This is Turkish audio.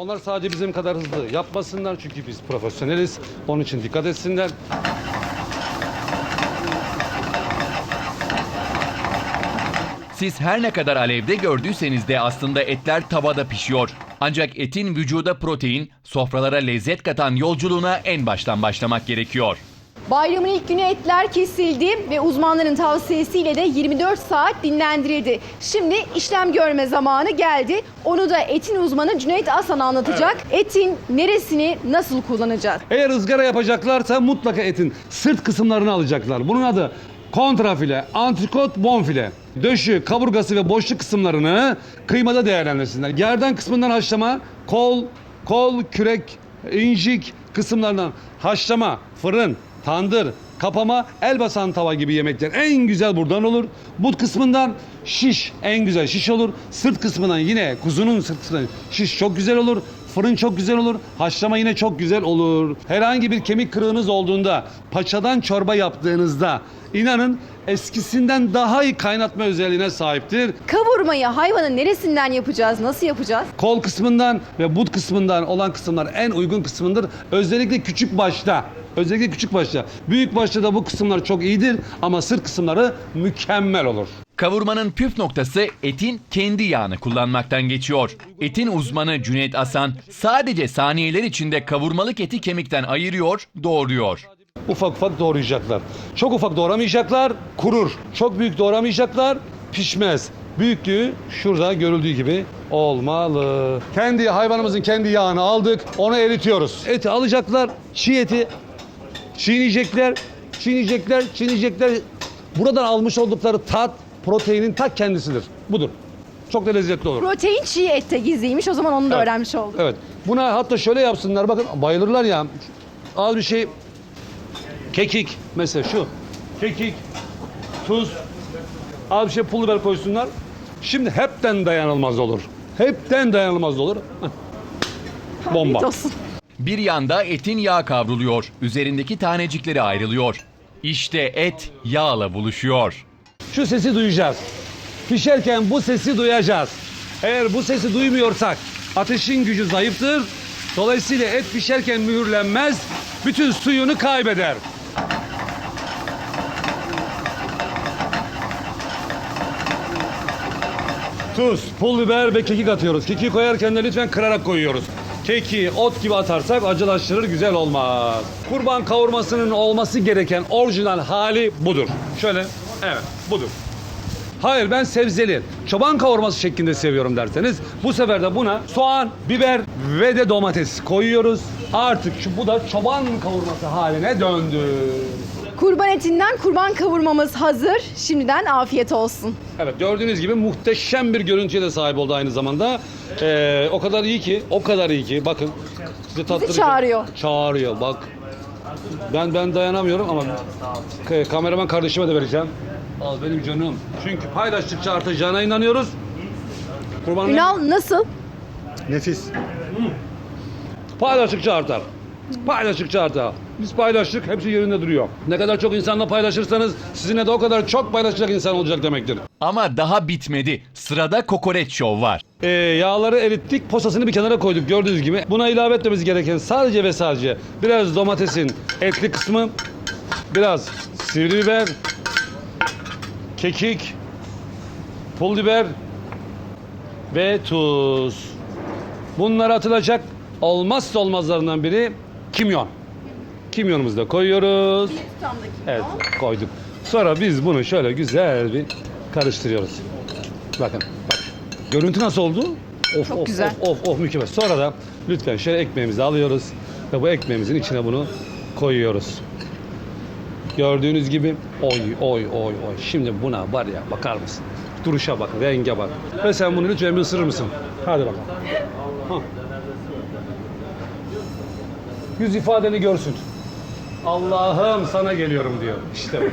Onlar sadece bizim kadar hızlı yapmasınlar çünkü biz profesyoneliz. Onun için dikkat etsinler. Siz her ne kadar alevde gördüyseniz de aslında etler tavada pişiyor. Ancak etin vücuda protein, sofralara lezzet katan yolculuğuna en baştan başlamak gerekiyor. Bayramın ilk günü etler kesildi ve uzmanların tavsiyesiyle de 24 saat dinlendirildi. Şimdi işlem görme zamanı geldi. Onu da etin uzmanı Cüneyt Asan anlatacak. Etin neresini nasıl kullanacağız? Eğer ızgara yapacaklarsa mutlaka etin sırt kısımlarını alacaklar. Bunun adı kontrafile, antrikot, bonfile. Döşü, kaburgası ve boşluk kısımlarını kıymada değerlendirsinler. Gerdan kısmından haşlama, kol, kol, kürek, incik kısımlarından haşlama, fırın, tandır, kapama, el basan tava gibi yemekler en güzel buradan olur. But kısmından şiş en güzel şiş olur. Sırt kısmından yine kuzunun sırtından şiş çok güzel olur. Fırın çok güzel olur. Haşlama yine çok güzel olur. Herhangi bir kemik kırığınız olduğunda, paçadan çorba yaptığınızda inanın eskisinden daha iyi kaynatma özelliğine sahiptir. Kavurmayı hayvanın neresinden yapacağız? Nasıl yapacağız? Kol kısmından ve but kısmından olan kısımlar en uygun kısmındır. Özellikle küçük başta. Özellikle küçük başta. Büyük başta da bu kısımlar çok iyidir ama sırt kısımları mükemmel olur. Kavurmanın püf noktası etin kendi yağını kullanmaktan geçiyor. Etin uzmanı Cüneyt Asan sadece saniyeler içinde kavurmalık eti kemikten ayırıyor, doğruyor. Ufak ufak doğrayacaklar. Çok ufak doğramayacaklar, kurur. Çok büyük doğramayacaklar, pişmez. Büyüklüğü şurada görüldüğü gibi olmalı. Kendi hayvanımızın kendi yağını aldık, onu eritiyoruz. Eti alacaklar, çiğ eti çiğneyecekler, çiğneyecekler, çiğneyecekler. Buradan almış oldukları tat, proteinin ta kendisidir. Budur. Çok da lezzetli olur. Protein çiğ ette gizliymiş. O zaman onu da Evet. öğrenmiş olduk. Evet. Buna hatta şöyle yapsınlar. Bakın bayılırlar ya. Az bir şey kekik mesela şu. Kekik, tuz, az bir şey pul biber koysunlar. Şimdi hepten dayanılmaz olur. Hepten dayanılmaz olur. Heh. Bomba. Afiyet olsun. Bir yanda etin yağ kavruluyor, üzerindeki tanecikleri ayrılıyor. İşte et yağla buluşuyor. Şu sesi duyacağız. Pişerken bu sesi duyacağız. Eğer bu sesi duymuyorsak ateşin gücü zayıftır. Dolayısıyla et pişerken mühürlenmez. Bütün suyunu kaybeder. Tuz, pul biber ve kekik atıyoruz. Kekiği koyarken de lütfen kırarak koyuyoruz. Kekiği ot gibi atarsak acılaştırır güzel olmaz. Kurban kavurmasının olması gereken orijinal hali budur. Şöyle, evet budur. Hayır ben sebzeli, çoban kavurması şeklinde seviyorum derseniz bu sefer de buna soğan, biber ve de domates koyuyoruz. Artık şu bu da çoban kavurması haline döndü. Kurban etinden kurban kavurmamız hazır. Şimdiden afiyet olsun. Evet gördüğünüz gibi muhteşem bir görüntüye de sahip oldu aynı zamanda. Ee, o kadar iyi ki, o kadar iyi ki bakın size tattıracağım. çağırıyor. Çağırıyor bak. Ben ben dayanamıyorum ama kameraman kardeşime de vereceğim. Al benim canım. Çünkü paylaştıkça artacağına inanıyoruz. Kurban Ünal nasıl? Nefis. Paylaştıkça artar. Paylaştıkça artar. Biz paylaştık, hepsi yerinde duruyor. Ne kadar çok insanla paylaşırsanız sizinle de o kadar çok paylaşacak insan olacak demektir. Ama daha bitmedi. Sırada kokoreç şov var. Ee, yağları erittik, posasını bir kenara koyduk gördüğünüz gibi. Buna ilave etmemiz gereken sadece ve sadece biraz domatesin etli kısmı, biraz sivri biber, kekik, pul biber ve tuz. Bunlar atılacak olmazsa olmazlarından biri kimyon. Kimyonumuzu da koyuyoruz. Evet koyduk. Sonra biz bunu şöyle güzel bir karıştırıyoruz. Bakın bak. Görüntü nasıl oldu? Of, Çok of, güzel. Of, of, of mükemmel. Sonra da lütfen şöyle ekmeğimizi alıyoruz ve bu ekmeğimizin içine bunu koyuyoruz. Gördüğünüz gibi oy oy oy oy. Şimdi buna var ya bakar mısın? Duruşa bak, renge bak. Ve sen bunu lütfen bir ısırır mısın? Hadi bakalım. Hah. Yüz ifadeni görsün. Allah'ım sana geliyorum diyor. İşte.